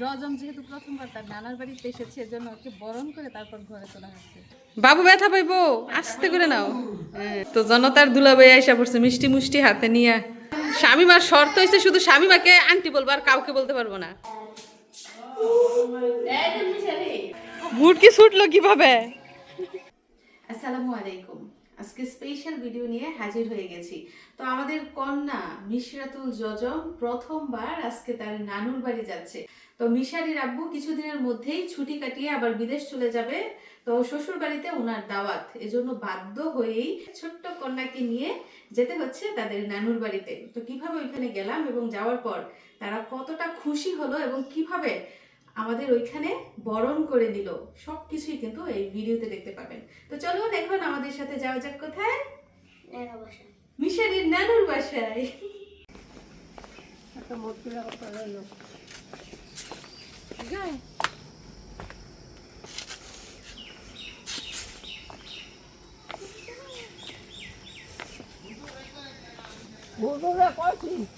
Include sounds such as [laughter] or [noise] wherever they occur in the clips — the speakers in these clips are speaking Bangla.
জজম যেহেতু প্রথমবার তার নানার বাড়িতে এসেছে এজন্য ওকে বরণ করে তারপর ঘরে তোলা হচ্ছে বাবু ব্যথা পাইবো আস্তে করে নাও। তো জনতার দুলাভাই আইসা পড়ছে মিষ্টি মুষ্টি হাতে নিয়ে। স্বামীমার শর্ত হয়েছে শুধু স্বামীমাকে আন্টি বলব আর কাউকে বলতে পারব না। মুরকি ছুটলো কীভাবে? আসসালামু আলাইকুম। আজকে স্পেশাল ভিডিও নিয়ে হাজির হয়ে গেছি। তো আমাদের কন্যা মিশরাতুল জজম প্রথমবার আজকে তার নানুর বাড়ি যাচ্ছে। তো মিশারির আব্বু কিছুদিনের মধ্যেই ছুটি কাটিয়ে আবার বিদেশ চলে যাবে। তো শ্বশুর বাড়িতে ওনার দাওয়াত। এজন্য বাধ্য হয়েই ছোট্ট কন্যাকে নিয়ে যেতে হচ্ছে তাদের নানুর বাড়িতে। তো কীভাবে ওইখানে গেলাম এবং যাওয়ার পর তারা কতটা খুশি হলো এবং কীভাবে আমাদের ওইখানে বরণ করে নিল সব কিছুই কিন্তু এই ভিডিওতে দেখতে পাবেন। তো চলুন এখন আমাদের সাথে যাওয়া যাক কোথায়? মিশারির নানুর বাসায়। ganha. Vou fazer quase.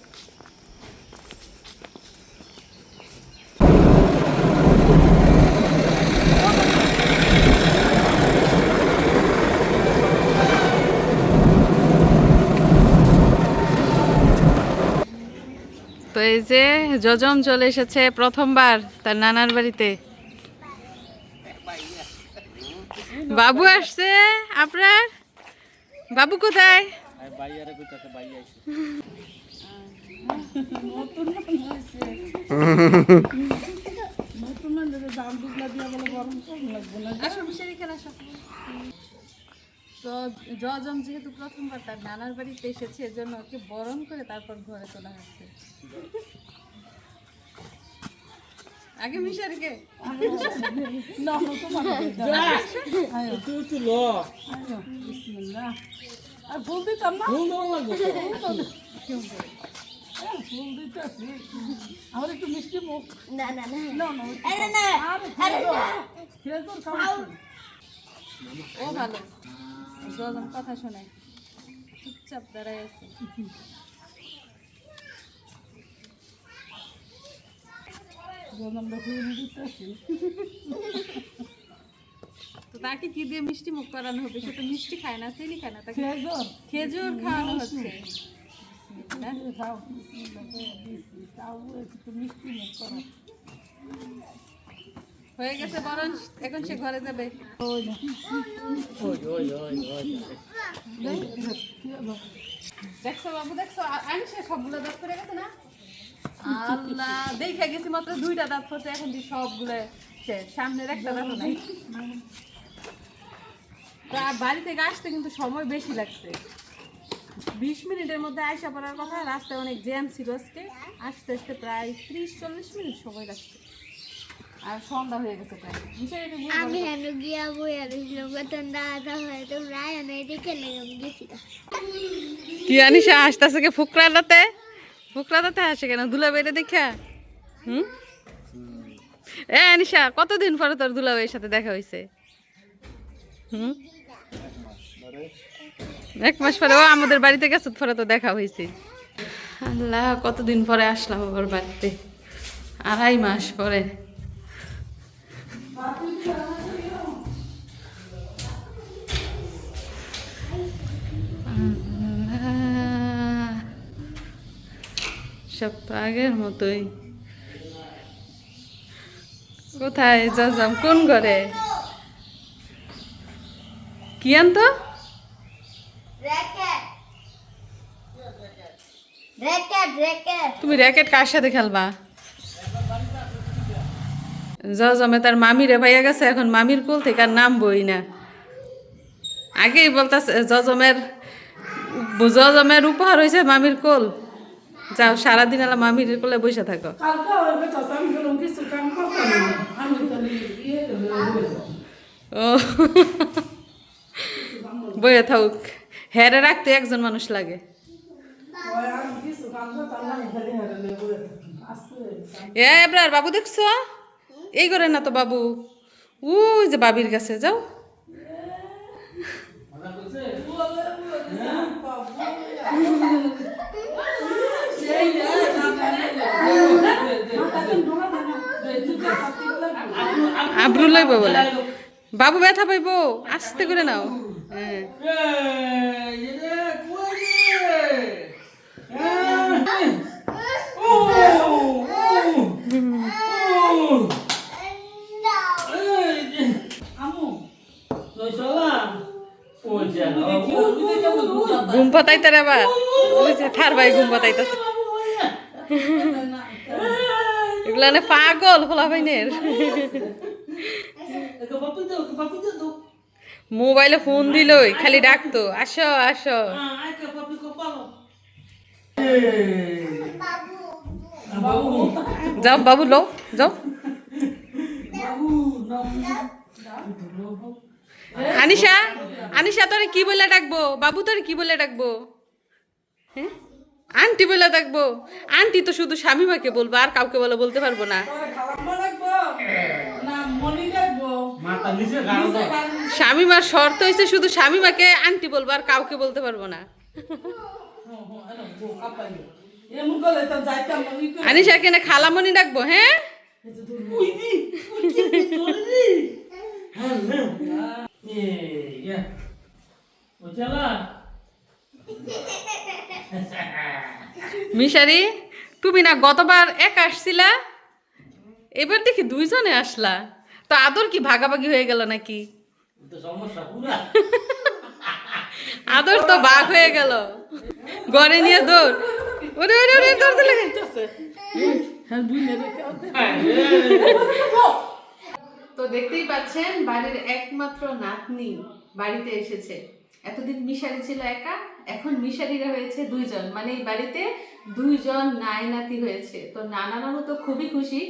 তো এই যে যজম চলে এসেছে প্রথমবার তার নানার বাড়িতে। বাবু আসছে, আপনার? বাবু কোথায়? [laughs] তো জজম যেহেতু প্রথমবার তার নানার বাড়িতে এসেছে এজন্য ওকে বরণ করে তারপর ঘরে তোলা হচ্ছে। আগে মিশারিকে? আমার একটু মিষ্টি মুখ। না না না। না না আরে না। না। খেজুর ও ভালো। জজম কথা শোনায় চুপচাপ দাঁড়ায় আছে। তো তাকে কি দিয়ে মিষ্টি মুখ করানো হবে? সে তো মিষ্টি খায় না চিনি খায় না তাকে খেজুর। খেজুর খাওয়ানো হচ্ছে। মিষ্টি মুখ করো। হয়ে গেছে বরণ এখন সে ঘরে যাবে। দেখছ বাবু, দেখছ? আমি সে সবগুলো দাঁত পড়ে গেছে না? আল্লাহ, দেখে গেছি মাত্র দুইটা দাঁত পড়ছে, এখন দিয়ে সবগুলো শেষ সামনের একটা দাঁত নাই। বাড়ি থেকে আসতে কিন্তু সময় বেশি লাগছে। বিশ মিনিটের মধ্যে আয়সা পড়ার কথা, রাস্তায় অনেক জ্যাম ছিল আজকে। আসতে আসতে প্রায় ত্রিশ চল্লিশ মিনিট সময় লাগছে। আর সন্ধ্যা হয়ে গেছে প্রায়। আমি হেন গিয়া বইয়া রইলাম বেতন দাদা হয় না এদিকে লেগে গেছিলাম কি আনিসা আসতেছে কে ফুকরালাতে? ফুকরালাতে আসে কেন? দুলা বেড়ে দেখা হুম? এ আনিসা কতদিন পরে তোর দুলাভাইয়ের সাথে দেখা হয়েছে হুম? এক মাস পরে ও আমাদের বাড়িতে গেছে পরে তো দেখা হয়েছে আল্লাহ কতদিন পরে আসলাম ওর বাড়িতে? আড়াই মাস পরে। [laughs] সব আগের মতোই। কোথায়? যাজাম কোন ঘরে? কি আনতো? তুমি র্যাকেট কার সাথে খেলবা? জজমে তার মামিরে ভাইয়া গেছে এখন মামির কুল থেকে আর নাম বই না। আগেই বলতাছে জজমের জজমের উপহার হয়েছে মামির কোল। যাও সারাদিন আলা মামির কোলে বসে থাকো। ইয়ে ও। বইয়ে থাকুক। হেরে রাখতে একজন মানুষ লাগে। এ এবার বাবু দেখছ? এই করে না তো বাবু। উই যে বাবির কাছে, যাও। মাথা কেন আব্রু লইব বলে। বাবু ব্যথা পাইবো, আস্তে করে নাও। হ্যাঁ। ঘুম পাতাইতে রে আবার থার ভাই ঘুম পাতাইতেছে। এগুলা না পাগল ফলা ভাইনের। মোবাইলে ফোন দিলই খালি ডাকতো আসো আসো। যাও বাবু লো যাও। আনিশা আনিশা তোরে কি বলে ডাকবো? বাবু তোরে কি বলে ডাকবো? হ্যাঁ? আন্টি বলে ডাকবো। আন্টি তো শুধু স্বামীমাকে বলব আর কাউকে বলে বলতে পারব না। স্বামী স্বামীমার শর্ত হয়েছে শুধু স্বামীমাকে আন্টি বলব আর কাউকে বলতে পারব না। আনিশা কেন খালামণি ডাকবো হ্যাঁ? মিশারি তুমি না গতবার এক আসছিলা? এবার দেখি দুইজনে আসলা। তো আদর কি ভাগাভাগি হয়ে গেল নাকি? আদর তো বাঘ হয়ে গেল। গড়ে নিয়ে দৌড়। ওরে ওরে ওরে দৌড়তে লাগে তো দেখতেই পাচ্ছেন, বাড়ির একমাত্র নাতনি বাড়িতে এসেছে। এতদিন মিশারি ছিল একা, এখন মিশারিরা হয়েছে দুইজন। মানে এই বাড়িতে দুইজন নাই নাতি হয়েছে। তো নানা নানু তো খুবই খুশি,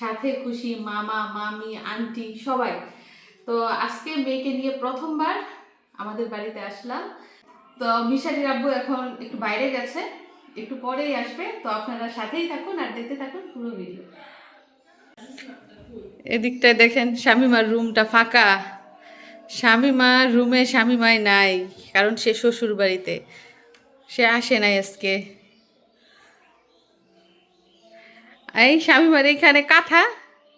সাথে খুশি মামা, মামি, আন্টি, সবাই। তো আজকে মেয়েকে নিয়ে প্রথমবার আমাদের বাড়িতে আসলাম। তো মিশারির আব্বু এখন একটু বাইরে গেছে, একটু পরেই আসবে। তো আপনারা সাথেই থাকুন আর দেখতে থাকুন পুরো ভিডিও এদিকটায় দেখেন স্বামীমার রুমটা ফাঁকা। স্বামীমার রুমে স্বামীমাই নাই, কারণ সে শ্বশুর বাড়িতে সে আসে নাই আজকে। এই স্বামীমার এখানে কাঁথা?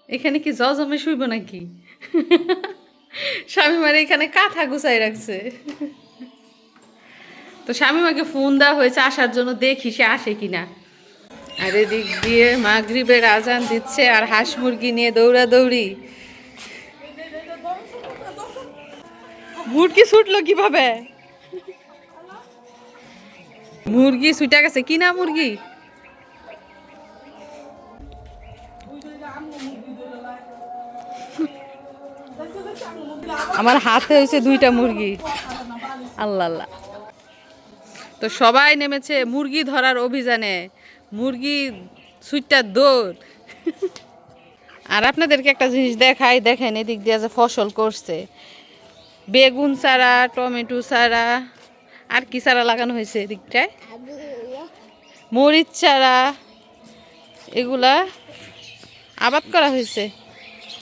এখানে কি জজমে শুইব নাকি? স্বামীমার এখানে কাঁথা গুছাই রাখছে। তো স্বামীমাকে ফোন দেওয়া হয়েছে, আসার জন্য দেখি সে আসে কিনা। আর এদিক দিয়ে মাগরিবের আজান দিচ্ছে আর হাঁস মুরগি নিয়ে দৌড়াদৌড়ি। মুরগি ছুটলো কীভাবে? মুরগি ছুটে গেছে। কি না মুরগি? আমার হাতে হয়েছে দুইটা মুরগি। আল্লাহ আল্লাহ। তো সবাই নেমেছে মুরগি ধরার অভিযানে। মুরগি সুইটটার দৌড়। আর আপনাদেরকে একটা জিনিস দেখাই, দেখেন এদিক দিয়ে যে ফসল করছে। বেগুন চারা, টমেটো চারা, আর কি চারা লাগানো হয়েছে এদিকটায়? মরিচ চারা, এগুলা আবাদ করা হয়েছে।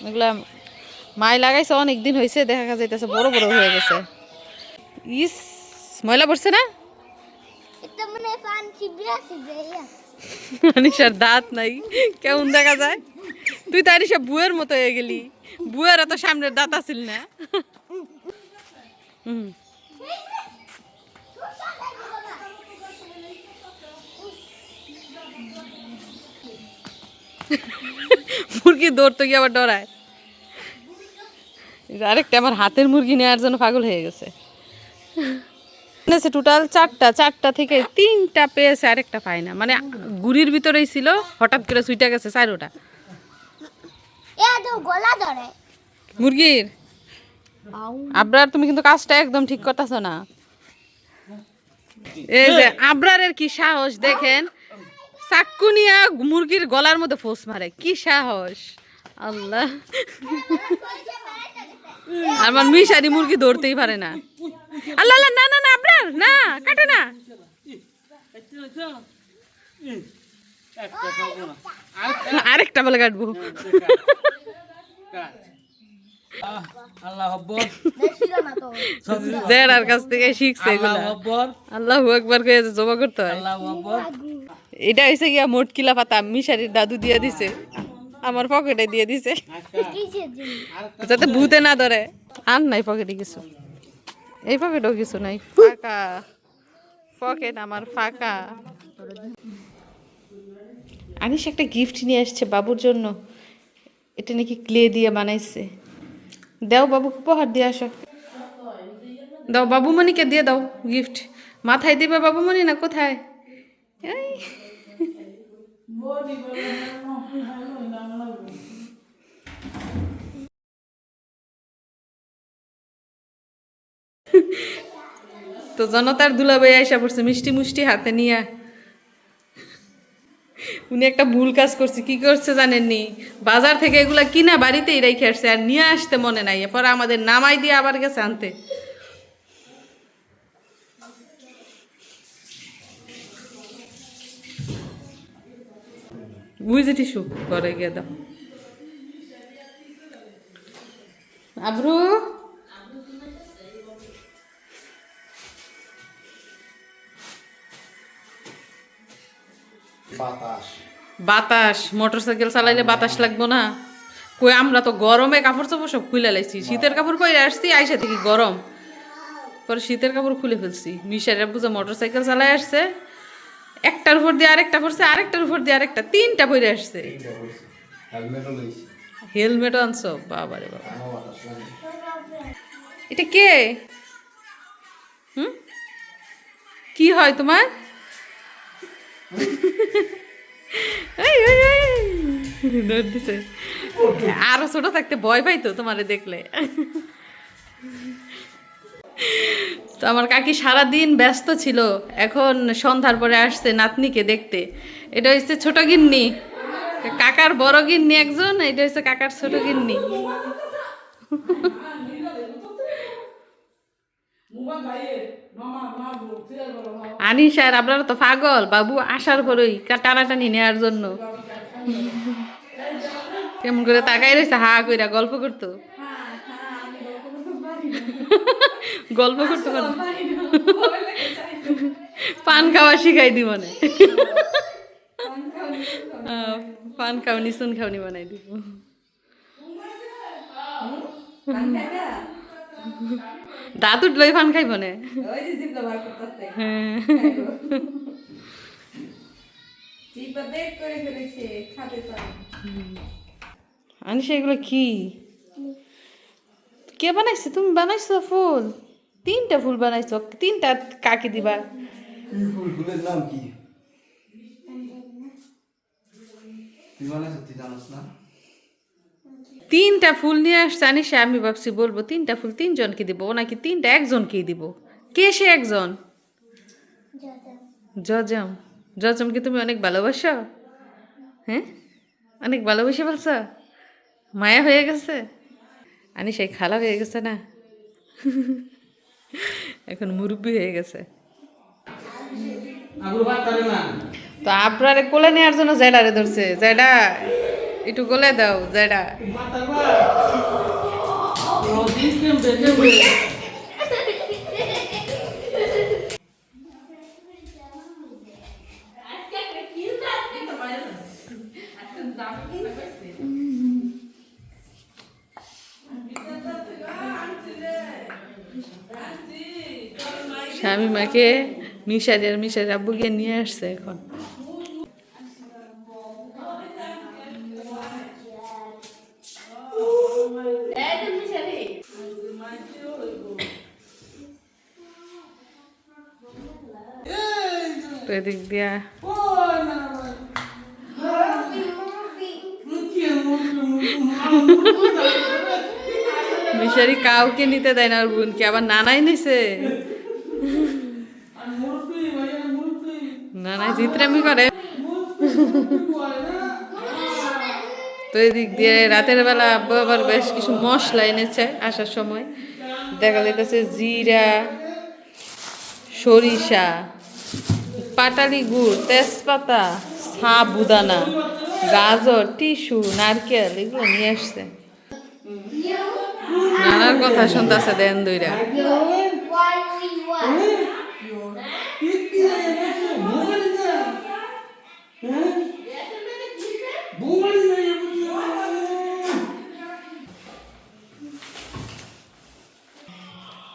এগুলা মাই লাগাইছে, অনেক দিন হয়েছে, দেখা যাইতেছে বড় বড় হয়ে গেছে। ইস, ময়লা পড়ছে না? আনিশার দাঁত নাই। কেমন দেখা যায়? তুই তো আনিশা বুয়ের মতো হয়ে গেলি। বুয়ের এত সামনের দাঁত আছিল না। হুম। মুরগি দৌড়তে গিয়ে আবার ডরায়। আরেকটা আমার হাতের মুরগি নেওয়ার জন্য পাগল হয়ে গেছে। টোটাল চারটা চারটা থেকে তিনটা পেয়েছে, আরেকটা পায় না। মানে গুড়ির ভিতরেই ছিল হঠাৎ করে সুইটা গেছে চারোটা এ তো গলা ধরে। মুরগির? আবরার তুমি কিন্তু কাজটা একদম ঠিক করতেছ না। এই যে আবরারের কি সাহস দেখেন? চাক্কু নিয়ে মুরগির গলার মধ্যে ফোস মারে। কি সাহস। আল্লাহ। আমার মিশারি মুরগি ধরতেই পারে না। আল্লাহ আল্লাহ না না না আবরার না কাটে না। আরেকটা বলে কাটবো। কাছ থেকে আল্লাহ একবার এটা পাতা, মিশারির দাদু দিয়ে দিছে। আমার পকেটে দিয়ে দিছে। যাতে ভূতে না ধরে। আর নাই পকেটে কিছু। এই পকেটেও কিছু নাই। ফাঁকা। পকেট আমার ফাঁকা। আনিস একটা গিফট নিয়ে আসছে বাবুর জন্য। এটা নাকি ক্লে দিয়ে বানাইছে। দাও বাবুকে উপহার দিয়ে আসো। দাও বাবুমণিকে দিয়ে দাও গিফট মাথায় দিবে বাবুমণি না কোথায়? তো জনতার দুলাভাই আইসা পড়ছে, মিষ্টি মুষ্টি হাতে নিয়ে। উনি একটা ভুল কাজ করছে, কি করছে জানেননি? বাজার থেকে এগুলা কিনা বাড়িতেই রেখে আসছে আর নিয়ে আসতে মনে নাই, এরপর আমাদের নামাই দিয়ে আবার গেছে আনতে। বুঝে টিসু করে গিয়ে দাও। আব্রু? বাতাস। বাতাস মোটরসাইকেল চালাইলে বাতাস লাগবো না। কই আমরা তো গরমে কাপড় চাপড় সব খুলে লাইছি। শীতের কাপড় পরে আসছি আইসা থেকে গরম। পরে শীতের কাপড় খুলে ফেলছি। মিশারের বুঝে মোটরসাইকেল চালাই আসছে। একটার উপর দিয়ে আরেকটা পড়ছে আরেকটার উপর দিয়ে আরেকটা তিনটা পরে আসছে। হেলমেট আনছো? বাবা। বাতাস লাগে। এটা কে? হুম? কি হয় তোমার? দিছে। আরও ছোট থাকতে ভয় পাইতো তোমারে দেখলে। তো আমার কাকি সারাদিন ব্যস্ত ছিল। এখন সন্ধ্যার পরে আসছে নাতনিকে দেখতে। এটা হচ্ছে ছোট গিন্নি। কাকার বড় গিন্নি একজন, এটা হচ্ছে কাকার ছোট গিন্নি। আনিস আর আপনারা তো পাগল বাবু আসার পরই টানাটানি নেওয়ার জন্য। কেমন করে তাকাই রয়েছে হা কইরা গল্প করতো। গল্প করতে পারো পান খাওয়া শিখাই দি মনে। আহ, পান খাওনি সুন খাওনি বানাই দিব। [laughs] দাঁত উঠলোই পান খাইব না? [laughs] আনিস এগুলো কি? কে বানাইছে? তুমি বানাইছো ফুল? তিনটা ফুল বানাইছো। তিনটা কাকে দিবা? ফুলের নাম কি? তুই বানাইছ তুই জানাস না? তিনটা ফুল নিয়ে আসছে আনিসা আমি ভাবছি বলব তিনটা ফুল তিনজনকে দিব নাকি তিনটা একজনকেই দিব। কে সে একজন? জজম। জজমকে তুমি অনেক ভালোবাসো? হ্যাঁ? অনেক ভালোবেসে বলছো মায়া হয়ে গেছে? আনি সেই খালা হয়ে গেছে না? এখন মুরব্বি হয়ে গেছে। তো আপনারে কোলে নেওয়ার জন্য জেডারে ধরছে জেডা একটু কোলে দাও জেডা স্বামী মাকে মিশারি আর মিশারি আব্বু গিয়ে নিয়ে আসছে এখন। তো এদিক দিয়া। মিশারি কাউকে নিতে দেয় না ওর বোনকে, আবার নানাই নিছে। নানাই চিত্রামি করে। তো এদিক দিয়ে রাতের বেলা আব্বু আবার বেশ কিছু মশলা এনেছে আসার সময়। দেখা যাইতেছে জিরা, সরিষা পাটালি গুড়, তেজপাতা সাবুদানা গাজর টিসু নারকেল, এগুলো নিয়ে আসছে। নানার কথা শুনতেছে দেন দুইরা।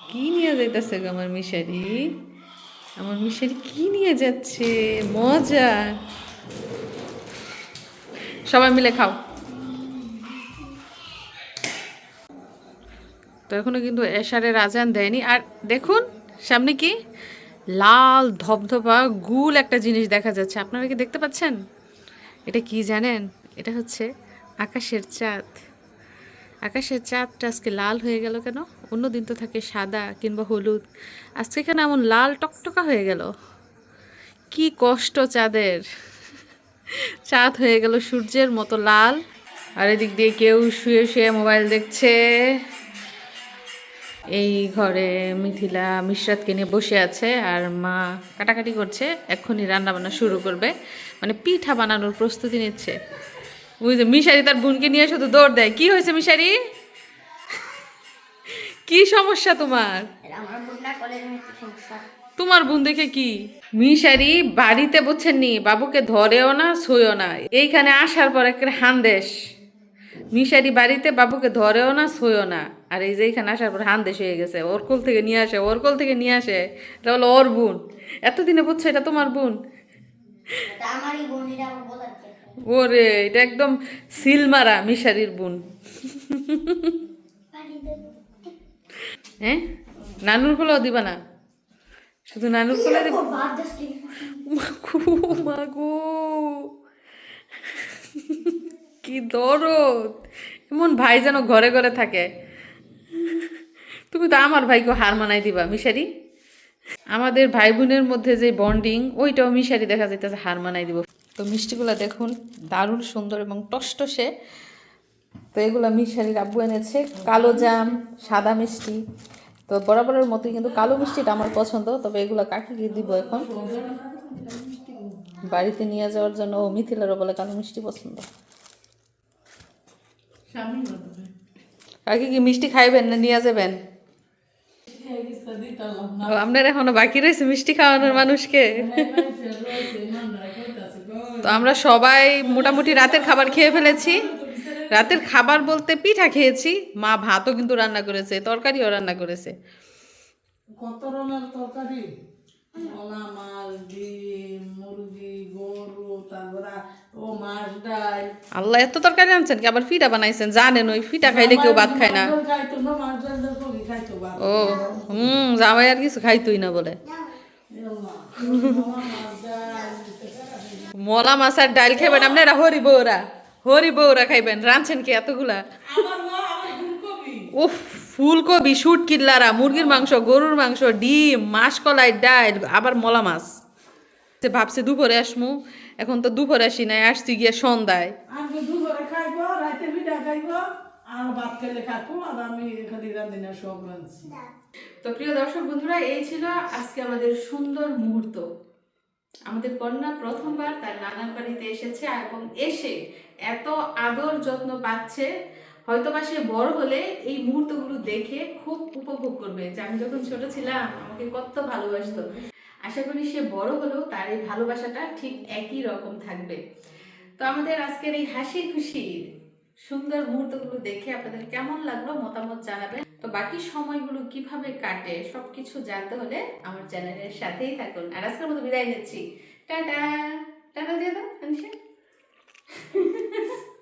কি নিয়ে যাইতেছে আমার মিশারি? আমার মিশারি কি নিয়ে যাচ্ছে? মজা। সবাই মিলে খাও। তো এখনও কিন্তু এশারের আজান দেয়নি। আর দেখুন, সামনে কি? লাল ধবধবা গুল একটা জিনিস দেখা যাচ্ছে। আপনারা কি দেখতে পাচ্ছেন? এটা কি জানেন? এটা হচ্ছে আকাশের চাঁদ। আকাশের চাঁদটা আজকে লাল হয়ে গেল কেন? অন্য দিন তো থাকে সাদা কিংবা হলুদ। আজকে কেন এমন লাল টকটকা হয়ে গেল? কি কষ্ট চাঁদের। চাঁদ হয়ে গেল সূর্যের মতো লাল। আর এদিক দিয়ে কেউ শুয়ে শুয়ে মোবাইল দেখছে। এই ঘরে মিথিলা মিশরাতকে নিয়ে বসে আছে আর মা কাটাকাটি করছে। এক্ষুনি রান্না বান্না শুরু করবে। মানে পিঠা বানানোর প্রস্তুতি নিচ্ছে। বুঝতে মিশারি তার বোনকে নিয়ে শুধু দৌড় দেয়। কি হয়েছে মিশারি? কি সমস্যা তোমার? তোমার বোন দেখে কি? মিশারি বাড়িতে বুঝছেন নি বাবুকে ধরেও না ছুঁয়েও না। এইখানে আসার পর একটা হানদেশ। মিশারি বাড়িতে বাবুকে ধরেও না ছুঁয়েও না। আর এই যে এইখানে আসার পর হানদেশ হয়ে গেছে। ওর কোল থেকে নিয়ে আসে ওর কোল থেকে নিয়ে আসে। এটা হলো ওর বোন। এতদিনে বুঝছ এটা তোমার বোন? আমারই বোন এটা আমার বলার ওরে, এটা একদম সিলমারা মিশারির বোন। হ্যাঁ? নানুর কোলেও দিবা না। শুধু নানুর কি দরদ। এমন ভাই যেন ঘরে ঘরে থাকে। তুমি তো আমার ভাইকে হার মানাই দিবা, মিশারি। আমাদের ভাই বোনের মধ্যে যে বন্ডিং ওইটাও মিশারি দেখা যাইতেছে হার মানাই দিব। তো মিষ্টিগুলো দেখুন, দারুণ সুন্দর এবং টসটসে। তো এগুলো মিশারির আব্বু এনেছে। কালো জাম, সাদা মিষ্টি। তো বরাবরের মতোই কিন্তু কালো মিষ্টিটা আমার পছন্দ, তবে এগুলো কাকিকে দিব এখন? বাড়িতে নিয়ে যাওয়ার জন্য ও মিথিলারও বলে কালো মিষ্টি পছন্দ। কাকি কি মিষ্টি খাইবেন না নিয়ে যাবেন? আপনার এখনও বাকি রয়েছে মিষ্টি খাওয়ানোর মানুষকে? তো আমরা সবাই মোটামুটি রাতের খাবার খেয়ে ফেলেছি। রাতের খাবার বলতে পিঠা খেয়েছি। মা ভাতও কিন্তু রান্না করেছে তরকারিও রান্না করেছে। কত তরকারি? মলা মাছ ডিম মুরগি গরু তারপরে ও মাছ ডাল। আল্লাহ এত তরকারি আনছেন কি? আবার ফিটা বানাইছেন জানেন ওই ফিটা খাইলে কেউ ভাত খায় না। ও হুম জামাই আর কিছু খাইতুই না বলে। মলা মাছ আর ডাল খাইবেন আপনারা হরি বৌরা। হরি বৌরা খাইবেন। রাঁধছেন কি এতগুলা? উফ ফুলকপি শুট কিল্লারা মুরগির মাংস গরুর মাংস ডিম মাসকলাই ডাল আবার মলা মাছ। সে ভাবছে দুপুরে আসমু। এখন তো দুপুরে আসি নাই আসছি গিয়ে সন্ধ্যায়। তো প্রিয় দর্শক বন্ধুরা এই ছিল আজকে আমাদের সুন্দর মুহূর্ত। আমাদের কন্যা প্রথমবার তার নানার বাড়িতে এসেছে এবং এসে এত আদর যত্ন পাচ্ছে। হয়তোবা সে বড় হলে এই মুহূর্তগুলো দেখে খুব উপভোগ করবে যে আমি যখন ছোট ছিলাম, আমাকে কত ভালোবাসতো। আশা করি সে বড় হলেও তার এই ভালোবাসাটা ঠিক একই রকম থাকবে। তো আমাদের আজকের এই হাসি খুশি সুন্দর মুহূর্তগুলো দেখে আপনাদের কেমন লাগল মতামত জানাবেন। তো বাকি সময়গুলো কীভাবে কাটে সব কিছু জানতে হলে আমার চ্যানেলের সাথেই থাকুন। আর আজকের মতো বিদায় নিচ্ছি। টাটা। টাটা দিয়ে দাও [laughs]